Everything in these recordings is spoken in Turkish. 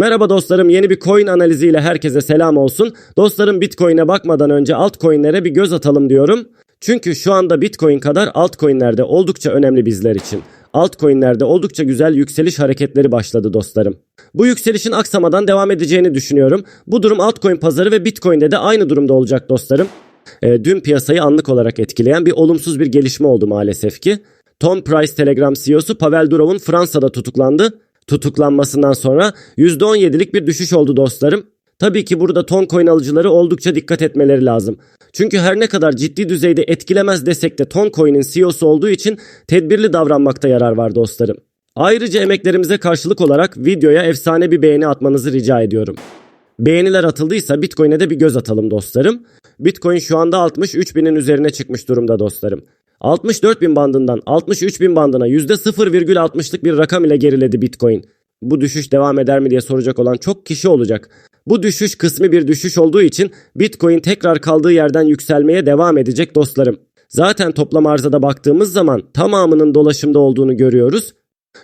Merhaba dostlarım yeni bir coin analiziyle herkese selam olsun. Dostlarım Bitcoin'e bakmadan önce altcoin'lere bir göz atalım diyorum. Çünkü şu anda Bitcoin kadar altcoin'lerde oldukça önemli bizler için. Altcoin'lerde oldukça güzel yükseliş hareketleri başladı dostlarım. Bu yükselişin aksamadan devam edeceğini düşünüyorum. Bu durum altcoin pazarı ve Bitcoin'de de aynı durumda olacak dostlarım. E, dün piyasayı anlık olarak etkileyen bir olumsuz bir gelişme oldu maalesef ki. Tom Price Telegram CEO'su Pavel Durov'un Fransa'da tutuklandı. Tutuklanmasından sonra %17'lik bir düşüş oldu dostlarım. Tabii ki burada ton coin alıcıları oldukça dikkat etmeleri lazım. Çünkü her ne kadar ciddi düzeyde etkilemez desek de ton coin'in CEO'su olduğu için tedbirli davranmakta yarar var dostlarım. Ayrıca emeklerimize karşılık olarak videoya efsane bir beğeni atmanızı rica ediyorum. Beğeniler atıldıysa Bitcoin'e de bir göz atalım dostlarım. Bitcoin şu anda 63 binin üzerine çıkmış durumda dostlarım. 64 bin bandından 63 bin bandına %0,60'lık bir rakam ile geriledi Bitcoin. Bu düşüş devam eder mi diye soracak olan çok kişi olacak. Bu düşüş kısmi bir düşüş olduğu için Bitcoin tekrar kaldığı yerden yükselmeye devam edecek dostlarım. Zaten toplam arzada baktığımız zaman tamamının dolaşımda olduğunu görüyoruz.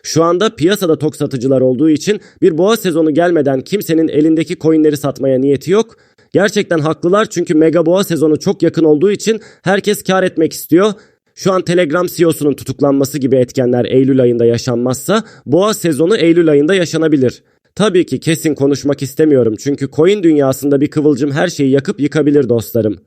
Şu anda piyasada tok satıcılar olduğu için bir boğa sezonu gelmeden kimsenin elindeki coinleri satmaya niyeti yok. Gerçekten haklılar çünkü mega boğa sezonu çok yakın olduğu için herkes kar etmek istiyor. Şu an Telegram CEO'sunun tutuklanması gibi etkenler Eylül ayında yaşanmazsa boğa sezonu Eylül ayında yaşanabilir. Tabii ki kesin konuşmak istemiyorum çünkü coin dünyasında bir kıvılcım her şeyi yakıp yıkabilir dostlarım.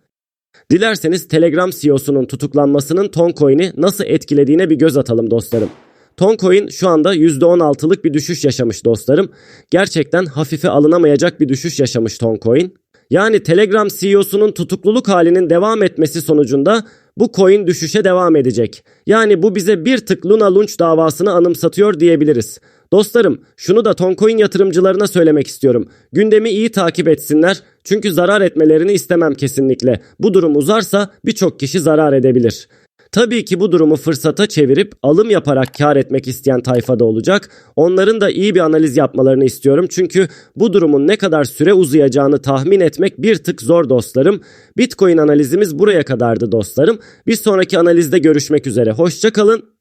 Dilerseniz Telegram CEO'sunun tutuklanmasının Toncoin'i nasıl etkilediğine bir göz atalım dostlarım. Toncoin şu anda %16'lık bir düşüş yaşamış dostlarım. Gerçekten hafife alınamayacak bir düşüş yaşamış Toncoin. Yani Telegram CEO'sunun tutukluluk halinin devam etmesi sonucunda bu coin düşüşe devam edecek. Yani bu bize bir tık Luna Launch davasını anımsatıyor diyebiliriz. Dostlarım şunu da Toncoin yatırımcılarına söylemek istiyorum. Gündemi iyi takip etsinler. Çünkü zarar etmelerini istemem kesinlikle. Bu durum uzarsa birçok kişi zarar edebilir. Tabii ki bu durumu fırsata çevirip alım yaparak kar etmek isteyen tayfa da olacak. Onların da iyi bir analiz yapmalarını istiyorum. Çünkü bu durumun ne kadar süre uzayacağını tahmin etmek bir tık zor dostlarım. Bitcoin analizimiz buraya kadardı dostlarım. Bir sonraki analizde görüşmek üzere. Hoşçakalın.